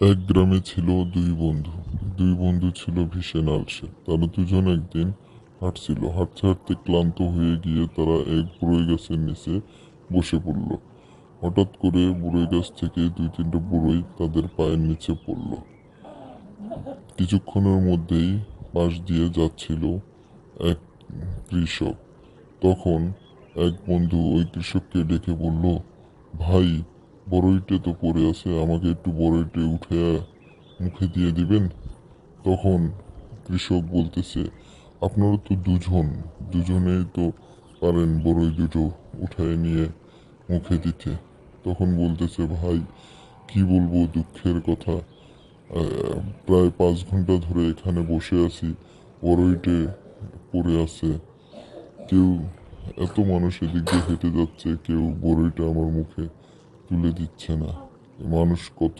এক গ্রামে ছিল দুই বন্ধু। দুই বন্ধু ছিল ভীষণ আলসে। তারা দুজন একদিন হাঁটছিল। হাঁটতে হাঁটতে ক্লান্ত হয়ে গিয়ে তারা এক বুড়ই গাছের নিচে বসে পড়ল। হঠাৎ করে বুড়ই গাছ থেকে দুই তিনটা বুড়ই তাদের পায়ের নিচে পড়ল। কিছুক্ষণের মধ্যেই পাশ দিয়ে যাচ্ছিল এক কৃষক। তখন এক বন্ধু ওই কৃষককে ডেকে বলল, ভাই বড়ইটে তো পড়ে আছে, আমাকে একটু বড়ইটে উঠে মুখে দিয়ে দিবেন? তখন কৃষক বলতেছে, আপনারা তো দুজন, দুজনেই তো পারেন বড়ই দুটো উঠায় নিয়ে মুখে দিতে। তখন বলতেছে, ভাই, কি বলব দুঃখের কথা? প্রায় পাঁচ ঘণ্টা ধরে এখানে বসে আছি, বড়ইটে পড়ে আছে। কেউ এত মানুষ এদিক দিয়ে হেঁটে যাচ্ছে, কেউ বড়ইটা আমার মুখে তুলে দিচ্ছে না। মানুষ কত